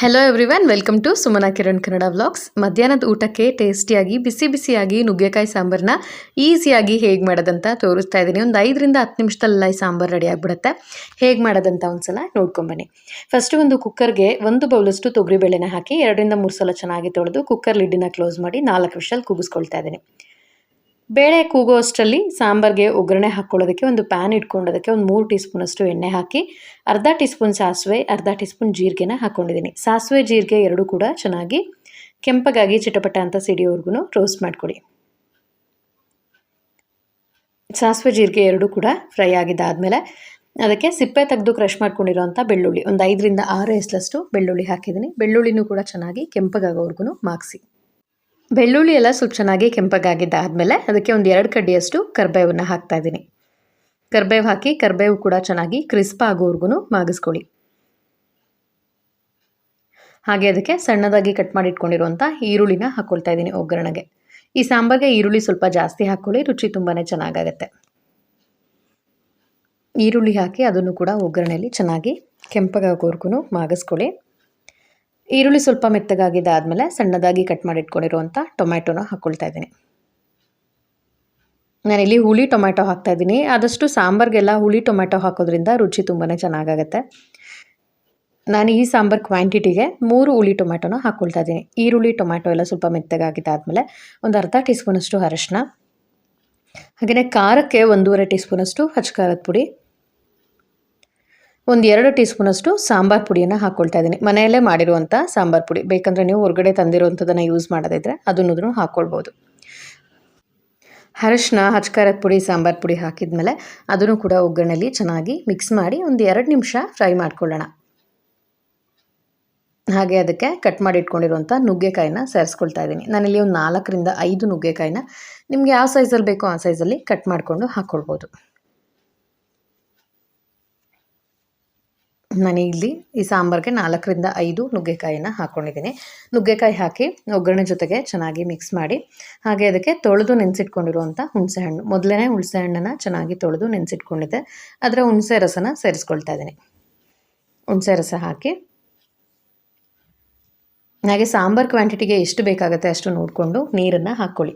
Hello everyone welcome to Sumana Kiran Kannada vlogs ಮಧ್ಯಾಹ್ನದ ಊಟಕ್ಕೆ ಟೇಸ್ಟಿಯಾಗಿ ಬಿಸಿ ಬಿಸಿಯಾಗಿ ನುಗ್ಗೆಕಾಯಿ ಸಾಂಬಾರನ್ನ ಈಸಿಯಾಗಿ ಹೇಗೆ ಮಾಡೋದಂತ ತೋರಿಸ್ತಾ ಇದ್ದೀನಿ. ಒಂದು ಐದರಿಂದ ಹತ್ತು ನಿಮಿಷದಲ್ಲ ಈ ಸಾಂಬಾರು ರೆಡಿ ಆಗಿಬಿಡುತ್ತೆ. ಹೇಗೆ ಮಾಡೋದಂತ ಒಂದ್ಸಲ ನೋಡ್ಕೊಂಬನ್ನಿ. ಫಸ್ಟು ಒಂದು ಕುಕ್ಕರ್ಗೆ ಒಂದು ಬೌಲಷ್ಟು ತೊಗರಿಬೇಳೆನ ಹಾಕಿ, ಎರಡರಿಂದ ಮೂರು ಸಲ ಚೆನ್ನಾಗಿ ತೊಳೆದು ಕುಕ್ಕರ್ ಲಿಡ್ಡಿನ ಕ್ಲೋಸ್ ಮಾಡಿ ನಾಲ್ಕು ವಿಷಲ್ ಕೂಗಿಸ್ಕೊಳ್ತಾ ಇದ್ದೀನಿ. ಬೇಳೆ ಕೂಗೋ ಅಷ್ಟರಲ್ಲಿ ಸಾಂಬಾರಿಗೆ ಒಗ್ಗರಣೆ ಹಾಕ್ಕೊಳ್ಳೋದಕ್ಕೆ ಒಂದು ಪ್ಯಾನ್ ಇಟ್ಕೊಂಡೋದಕ್ಕೆ ಒಂದು ಮೂರು ಟೀ ಸ್ಪೂನಷ್ಟು ಎಣ್ಣೆ ಹಾಕಿ, ಅರ್ಧ ಟೀ ಸ್ಪೂನ್ ಸಾಸಿವೆ, ಅರ್ಧ ಟೀ ಸ್ಪೂನ್ ಜೀರಿಗೆನ ಹಾಕ್ಕೊಂಡಿದ್ದೀನಿ ಸಾಸಿವೆ, ಜೀರಿಗೆ ಎರಡೂ ಕೂಡ ಚೆನ್ನಾಗಿ ಕೆಂಪಗಾಗಿ ಚಿಟಪಟ ಅಂತ ಸಿಡಿಯೋವರೆಗೂ ರೋಸ್ಟ್ ಮಾಡಿಕೊಡಿ. ಸಾಸಿವೆ, ಜೀರಿಗೆ ಎರಡೂ ಕೂಡ ಫ್ರೈ ಆಗಿದ್ದಾದಮೇಲೆ ಅದಕ್ಕೆ ಸಿಪ್ಪೆ ತೆಗೆದು ಕ್ರಷ್ ಮಾಡ್ಕೊಂಡಿರೋಂಥ ಬೆಳ್ಳುಳ್ಳಿ, ಒಂದು ಐದರಿಂದ ಆರು ಎಸ್ಲಷ್ಟು ಬೆಳ್ಳುಳ್ಳಿ ಹಾಕಿದ್ದೀನಿ. ಬೆಳ್ಳುಳ್ಳಿನೂ ಕೂಡ ಚೆನ್ನಾಗಿ ಕೆಂಪಗಾಗೋವರೆಗೂ ಮಾಗಿಸಿ. ಬೆಳ್ಳುಳ್ಳಿ ಎಲ್ಲ ಸ್ವಲ್ಪ ಚೆನ್ನಾಗಿ ಕೆಂಪಗಾಗಿದ್ದಾದಮೇಲೆ ಅದಕ್ಕೆ ಒಂದು ಎರಡು ಕಡ್ಡಿಯಷ್ಟು ಕರ್ಬೇವನ್ನು ಹಾಕ್ತಾ ಇದ್ದೀನಿ ಕರ್ಬೇವು ಹಾಕಿ, ಕರ್ಬೇವು ಕೂಡ ಚೆನ್ನಾಗಿ ಕ್ರಿಸ್ಪ್ ಆಗೋವರೆಗೂ ಮಾಗಿಸ್ಕೊಳ್ಳಿ. ಹಾಗೆ ಅದಕ್ಕೆ ಸಣ್ಣದಾಗಿ ಕಟ್ ಮಾಡಿ ಇಟ್ಕೊಂಡಿರುವಂಥ ಈರುಳ್ಳಿನ ಹಾಕ್ಕೊಳ್ತಾ ಇದ್ದೀನಿ ಒಗ್ಗರಣೆಗೆ. ಈ ಸಾಂಬಾರಿಗೆ ಈರುಳ್ಳಿ ಸ್ವಲ್ಪ ಜಾಸ್ತಿ ಹಾಕ್ಕೊಳ್ಳಿ, ರುಚಿ ತುಂಬಾ ಚೆನ್ನಾಗಾಗತ್ತೆ. ಈರುಳ್ಳಿ ಹಾಕಿ ಅದನ್ನು ಕೂಡ ಒಗ್ಗರಣೆಯಲ್ಲಿ ಚೆನ್ನಾಗಿ ಕೆಂಪಗಾಗೋವರೆಗೂ ಮಾಗಿಸ್ಕೊಳ್ಳಿ. ಈರುಳ್ಳಿ ಸ್ವಲ್ಪ ಮೆತ್ತಗಾಗಿದ್ದಾದಮೇಲೆ ಸಣ್ಣದಾಗಿ ಕಟ್ ಮಾಡಿಟ್ಕೊಂಡಿರುವಂಥ ಟೊಮ್ಯಾಟೊನ ಹಾಕ್ಕೊಳ್ತಾ ಇದ್ದೀನಿ. ನಾನಿಲ್ಲಿ ಹುಳಿ ಟೊಮ್ಯಾಟೊ ಹಾಕ್ತಾ ಇದ್ದೀನಿ. ಆದಷ್ಟು ಸಾಂಬಾರಿಗೆಲ್ಲ ಹುಳಿ ಟೊಮ್ಯಾಟೊ ಹಾಕೋದ್ರಿಂದ ರುಚಿ ತುಂಬಾ ಚೆನ್ನಾಗಾಗತ್ತೆ. ನಾನು ಈ ಸಾಂಬಾರು ಕ್ವಾಂಟಿಟಿಗೆ ಮೂರು ಹುಳಿ ಟೊಮ್ಯಾಟೊನ ಹಾಕ್ಕೊಳ್ತಾ ಇದ್ದೀನಿ. ಈರುಳ್ಳಿ, ಟೊಮ್ಯಾಟೊ ಎಲ್ಲ ಸ್ವಲ್ಪ ಮೆತ್ತಗಾಗಿದ್ದಾದಮೇಲೆ ಒಂದು ಅರ್ಧ ಟೀ ಸ್ಪೂನಷ್ಟು ಅರಶಿನ ಹಾಗೆಯೇ ಖಾರಕ್ಕೆ ಒಂದೂವರೆ ಟೀ ಸ್ಪೂನಷ್ಟು ಹಚ್ಕಾರದ ಪುಡಿ ಒಂದು ಎರಡು ಟೀ ಸ್ಪೂನಷ್ಟು ಸಾಂಬಾರು ಪುಡಿಯನ್ನು ಹಾಕ್ಕೊಳ್ತಾ ಇದ್ದೀನಿ. ಮನೆಯಲ್ಲೇ ಮಾಡಿರುವಂಥ ಸಾಂಬಾರು ಪುಡಿ. ಬೇಕಂದರೆ ನೀವು ಹೊರಗಡೆ ತಂದಿರುವಂಥದ್ದನ್ನು ಯೂಸ್ ಮಾಡೋದಿದ್ರೆ ಅದನ್ನು ಹಾಕ್ಕೊಳ್ಬೋದು ಅರಶಿನ ಹಚ್ಕಾರದ ಪುಡಿ, ಸಾಂಬಾರು ಪುಡಿ ಹಾಕಿದ್ಮೇಲೆ ಅದನ್ನು ಕೂಡ ಒಗ್ಗರಣೆಯಲ್ಲಿ ಚೆನ್ನಾಗಿ ಮಿಕ್ಸ್ ಮಾಡಿ ಒಂದು ಎರಡು ನಿಮಿಷ ಫ್ರೈ ಮಾಡ್ಕೊಳ್ಳೋಣ. ಹಾಗೆ ಅದಕ್ಕೆ ಕಟ್ ಮಾಡಿ ಇಟ್ಕೊಂಡಿರುವಂಥ ನುಗ್ಗೆಕಾಯಿನ ಸೇರಿಸ್ಕೊಳ್ತಾ ಇದ್ದೀನಿ. ನಾನಿಲ್ಲಿ ಒಂದು ನಾಲ್ಕರಿಂದ ಐದು ನುಗ್ಗೆಕಾಯಿನ ನಿಮಗೆ ಯಾವ ಸೈಜಲ್ಲಿ ಬೇಕೋ ಆ ಸೈಜಲ್ಲಿ ಕಟ್ ಮಾಡಿಕೊಂಡು ಹಾಕ್ಕೊಳ್ಬೋದು ನಾನು ಇಲ್ಲಿ ಈ ಸಾಂಬಾರಿಗೆ ನಾಲ್ಕರಿಂದ ಐದು ನುಗ್ಗೆಕಾಯಿನ ಹಾಕ್ಕೊಂಡಿದ್ದೀನಿ ನುಗ್ಗೆಕಾಯಿ ಹಾಕಿ ಒಗ್ಗರಣೆ ಜೊತೆಗೆ ಚೆನ್ನಾಗಿ ಮಿಕ್ಸ್ ಮಾಡಿ, ಹಾಗೆ ಅದಕ್ಕೆ ತೊಳೆದು ನೆನೆಸಿಟ್ಕೊಂಡಿರುವಂಥ ಹುಣಸೆಹಣ್ಣು ಮೊದಲನೇ ಹುಣಸೆಹಣ್ಣನ್ನು ಚೆನ್ನಾಗಿ ತೊಳೆದು ನೆನೆಸಿಟ್ಕೊಂಡಿದ್ದೆ. ಅದರ ಹುಣಸೆ ರಸನ ಸೇರಿಸ್ಕೊಳ್ತಾ ಇದ್ದೀನಿ. ಹುಣಸೆ ರಸ ಹಾಕಿ, ಹಾಗೆ ಸಾಂಬಾರು ಕ್ವಾಂಟಿಟಿಗೆ ಎಷ್ಟು ಬೇಕಾಗುತ್ತೆ ಅಷ್ಟು ನೋಡಿಕೊಂಡು ನೀರನ್ನು ಹಾಕ್ಕೊಳ್ಳಿ.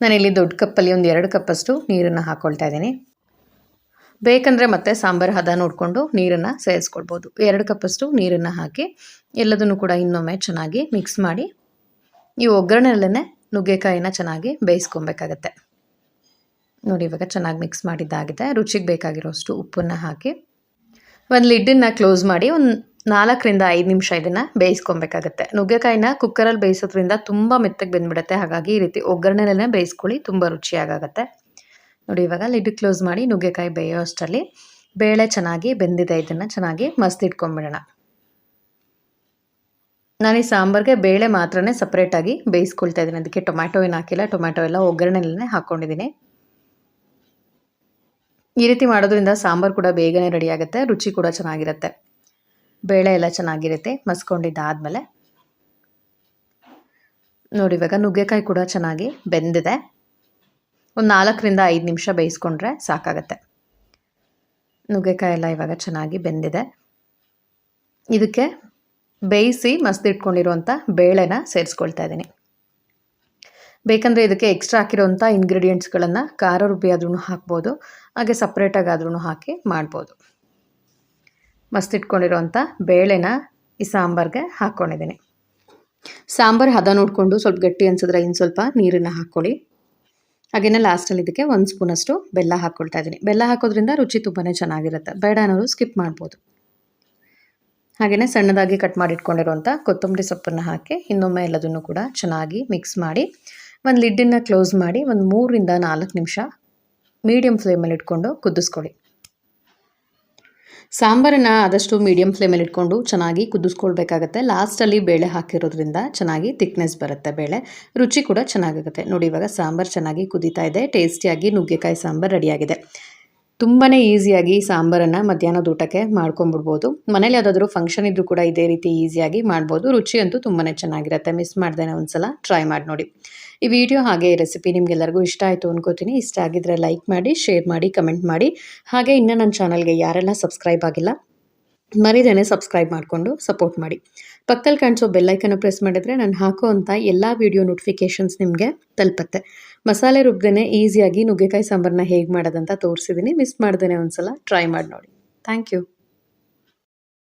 ನಾನಿಲ್ಲಿ ದೊಡ್ಡ ಕಪ್ಪಲ್ಲಿ ಒಂದು ಎರಡು ಕಪ್ಪಷ್ಟು ನೀರನ್ನು ಹಾಕ್ಕೊಳ್ತಾ ಇದ್ದೀನಿ. ಬೇಕಂದರೆ ಮತ್ತೆ ಸಾಂಬಾರು ಹದ ನೋಡಿಕೊಂಡು ನೀರನ್ನು ಸೇರಿಸ್ಕೊಳ್ಬೋದು. ಎರಡು ಕಪ್ಪಷ್ಟು ನೀರನ್ನು ಹಾಕಿ, ಎಲ್ಲದನ್ನು ಕೂಡ ಇನ್ನೊಮ್ಮೆ ಚೆನ್ನಾಗಿ ಮಿಕ್ಸ್ ಮಾಡಿ, ಈ ಒಗ್ಗರಣೆಯಲ್ಲೇ ನುಗ್ಗೆಕಾಯಿನ ಚೆನ್ನಾಗಿ ಬೇಯಿಸ್ಕೊಬೇಕಾಗತ್ತೆ. ನೋಡಿ, ಇವಾಗ ಚೆನ್ನಾಗಿ ಮಿಕ್ಸ್ ಮಾಡಿದ್ದಾಗಿದೆ. ರುಚಿಗೆ ಬೇಕಾಗಿರೋಷ್ಟು ಉಪ್ಪನ್ನು ಹಾಕಿ, ಒಂದು ಲಿಡ್ಡನ್ನು ಕ್ಲೋಸ್ ಮಾಡಿ ಒಂದು ನಾಲ್ಕರಿಂದ ಐದು ನಿಮಿಷ ಇದನ್ನು ಬೇಯಿಸ್ಕೊಬೇಕಾಗತ್ತೆ. ನುಗ್ಗೆಕಾಯಿನ ಕುಕ್ಕರಲ್ಲಿ ಬೇಯಿಸೋದ್ರಿಂದ ತುಂಬ ಮೆತ್ತಗೆ ಬೆಂದ್ಬಿಡುತ್ತೆ. ಹಾಗಾಗಿ ಈ ರೀತಿ ಒಗ್ಗರಣೆಯಲ್ಲೇ ಬೇಯಿಸ್ಕೊಳ್ಳಿ, ತುಂಬ ರುಚಿಯಾಗತ್ತೆ ನೋಡಿ, ಇವಾಗ ಲಿಡ್ ಕ್ಲೋಸ್ ಮಾಡಿ ನುಗ್ಗೆಕಾಯಿ ಬೇಯೋ ಅಷ್ಟರಲ್ಲಿ ಬೇಳೆ ಚೆನ್ನಾಗಿ ಬೆಂದಿದೆ, ಇದನ್ನು ಚೆನ್ನಾಗಿ ಮಸ್ತ್ ಇಟ್ಕೊಂಡ್ಬಿಡೋಣ. ನಾನು ಈ ಸಾಂಬಾರಿಗೆ ಬೇಳೆ ಮಾತ್ರನೇ ಸಪ್ರೇಟಾಗಿ ಬೇಯಿಸ್ಕೊಳ್ತಾ ಇದ್ದೀನಿ. ಅದಕ್ಕೆ ಟೊಮ್ಯಾಟೊ ಏನು ಹಾಕಿಲ್ಲ, ಟೊಮ್ಯಾಟೊ ಎಲ್ಲ ಒಗ್ಗರಣೆಲ್ಲೇ ಹಾಕ್ಕೊಂಡಿದ್ದೀನಿ ಈ ರೀತಿ ಮಾಡೋದ್ರಿಂದ ಸಾಂಬಾರು ಕೂಡ ಬೇಗನೆ ರೆಡಿ ಆಗುತ್ತೆ, ರುಚಿ ಕೂಡ ಚೆನ್ನಾಗಿರುತ್ತೆ. ಬೇಳೆ ಎಲ್ಲ ಚೆನ್ನಾಗಿರುತ್ತೆ, ಮಸ್ಕೊಂಡಿದ್ದಾದಮೇಲೆ. ನೋಡಿ, ಇವಾಗ ನುಗ್ಗೆಕಾಯಿ ಕೂಡ ಚೆನ್ನಾಗಿ ಬೆಂದಿದೆ. ಒಂದು ನಾಲ್ಕರಿಂದ ಐದು ನಿಮಿಷ ಬೇಯಿಸ್ಕೊಂಡ್ರೆ ಸಾಕಾಗತ್ತೆ. ನುಗ್ಗೆಕಾಯಿ ಎಲ್ಲ ಇವಾಗ ಚೆನ್ನಾಗಿ ಬೆಂದಿದೆ. ಇದಕ್ಕೆ ಬೇಯಿಸಿ ಮಸ್ದಿಟ್ಕೊಂಡಿರುವಂಥ ಬೇಳೆನ ಸೇರಿಸ್ಕೊಳ್ತಾ ಇದ್ದೀನಿ. ಬೇಕಂದರೆ ಇದಕ್ಕೆ ಎಕ್ಸ್ಟ್ರಾ ಹಾಕಿರೋಂಥ ಇಂಗ್ರೀಡಿಯೆಂಟ್ಸ್ಗಳನ್ನು ಖಾರ ರುಬ್ಬಿ ಆದ್ರೂ ಹಾಕ್ಬೋದು, ಹಾಗೆ ಸಪ್ರೇಟಾಗಿ ಆದ್ರೂ ಹಾಕಿ ಮಾಡ್ಬೋದು. ಮಸ್ತಿಟ್ಕೊಂಡಿರೋಂಥ ಬೇಳೆನ ಈ ಸಾಂಬಾರಿಗೆ ಹಾಕ್ಕೊಂಡಿದ್ದೀನಿ ಸಾಂಬಾರು ಹದ ನೋಡಿಕೊಂಡು ಸ್ವಲ್ಪ ಗಟ್ಟಿ ಅನ್ಸಿದ್ರೆ ಇನ್ನು ಸ್ವಲ್ಪ ನೀರನ್ನು ಹಾಕ್ಕೊಳ್ಳಿ. ಹಾಗೆಯೇ ಲಾಸ್ಟಲ್ಲಿ ಇದಕ್ಕೆ ಒಂದು ಸ್ಪೂನಷ್ಟು ಬೆಲ್ಲ ಹಾಕ್ಕೊಳ್ತಾ ಇದ್ದೀನಿ. ಬೆಲ್ಲ ಹಾಕೋದ್ರಿಂದ ರುಚಿ ತುಂಬಾ ಚೆನ್ನಾಗಿರುತ್ತೆ. ಬೇಡ ಅನ್ನೋರು ಸ್ಕಿಪ್ ಮಾಡ್ಬೋದು. ಹಾಗೆಯೇ ಸಣ್ಣದಾಗಿ ಕಟ್ ಮಾಡಿಟ್ಕೊಂಡಿರುವಂಥ ಕೊತ್ತಂಬರಿ ಸೊಪ್ಪನ್ನು ಹಾಕಿ ಇನ್ನೊಮ್ಮೆ ಎಲ್ಲದನ್ನು ಕೂಡ ಚೆನ್ನಾಗಿ ಮಿಕ್ಸ್ ಮಾಡಿ ಒಂದು ಲಿಡ್ಡನ್ನು ಕ್ಲೋಸ್ ಮಾಡಿ ಒಂದು ಮೂರರಿಂದ ನಾಲ್ಕು ನಿಮಿಷ ಮೀಡಿಯಮ್ ಫ್ಲೇಮಲ್ಲಿ ಇಟ್ಕೊಂಡು ಕುದಿಸ್ಕೊಳ್ಳಿ. ಸಾಂಬಾರನ್ನು ಆದಷ್ಟು ಮೀಡಿಯಮ್ ಫ್ಲೇಮಲ್ಲಿ ಇಟ್ಕೊಂಡು ಚೆನ್ನಾಗಿ ಕುದಿಸ್ಕೊಳ್ಬೇಕಾಗತ್ತೆ. ಲಾಸ್ಟಲ್ಲಿ ಬೇಳೆ ಹಾಕಿರೋದ್ರಿಂದ ಚೆನ್ನಾಗಿ ತಿಕ್ನೆಸ್ ಬರುತ್ತೆ ಬೇಳೆ. ರುಚಿ ಕೂಡ ಚೆನ್ನಾಗಾಗುತ್ತೆ. ನೋಡಿ, ಇವಾಗ ಸಾಂಬಾರು ಚೆನ್ನಾಗಿ ಕುದೀತಾ ಇದೆ. ಟೇಸ್ಟಿಯಾಗಿ ನುಗ್ಗೆಕಾಯಿ ಸಾಂಬಾರು ರೆಡಿಯಾಗಿದೆ. ತುಂಬಾ ಈಸಿಯಾಗಿ ಸಾಂಬಾರನ್ನು ಮಧ್ಯಾಹ್ನದ ಊಟಕ್ಕೆ ಮಾಡ್ಕೊಂಬಿಡ್ಬೋದು ಮನೇಲಿ ಯಾವುದಾದ್ರೂ ಫಂಕ್ಷನ್ ಇದ್ದರೂ ಕೂಡ ಇದೇ ರೀತಿ ಈಸಿಯಾಗಿ ಮಾಡ್ಬೋದು. ರುಚಿ ಅಂತೂ ತುಂಬಾ ಚೆನ್ನಾಗಿರುತ್ತೆ. ಮಿಸ್ ಮಾಡ್ದೇನೆ ಒಂದ್ಸಲ ಟ್ರೈ ಮಾಡಿ ನೋಡಿ. ಈ ವಿಡಿಯೋ ಹಾಗೆ ರೆಸಿಪಿ ನಿಮಗೆಲ್ಲರಿಗೂ ಇಷ್ಟ ಆಯಿತು ಅನ್ಕೋತೀನಿ. ಇಷ್ಟ ಆಗಿದ್ರೆ ಲೈಕ್ ಮಾಡಿ, ಶೇರ್ ಮಾಡಿ, ಕಮೆಂಟ್ ಮಾಡಿ. ಹಾಗೆ ಇನ್ನೂ ನನ್ನ ಚಾನಲ್ಗೆ ಯಾರೆಲ್ಲ ಸಬ್ಸ್ಕ್ರೈಬ್ ಆಗಿಲ್ಲ, ಮರಿದೇನೆ ಸಬ್ಸ್ಕ್ರೈಬ್ ಮಾಡಿಕೊಂಡು ಸಪೋರ್ಟ್ ಮಾಡಿ. ಪಕ್ಕದಲ್ಲಿ ಕಾಣಿಸೋ ಬೆಲ್ಲೈಕನ್ನು ಪ್ರೆಸ್ ಮಾಡಿದ್ರೆ ನಾನು ಹಾಕೋ ಎಲ್ಲ ವೀಡಿಯೋ ನೋಟಿಫಿಕೇಷನ್ಸ್ ನಿಮಗೆ ತಲುಪತ್ತೆ. ಮಸಾಲೆ ರುಬ್ದೇ ಈಸಿಯಾಗಿ ನುಗ್ಗೆಕಾಯಿ ಸಾಂಬಾರನ್ನ ಹೇಗೆ ಮಾಡೋದಂತ ತೋರಿಸಿದ್ದೀನಿ ಮಿಸ್ ಮಾಡ್ದೇ ಒಂದ್ಸಲ, ಟ್ರೈ ಮಾಡಿ ನೋಡಿ. Thank you.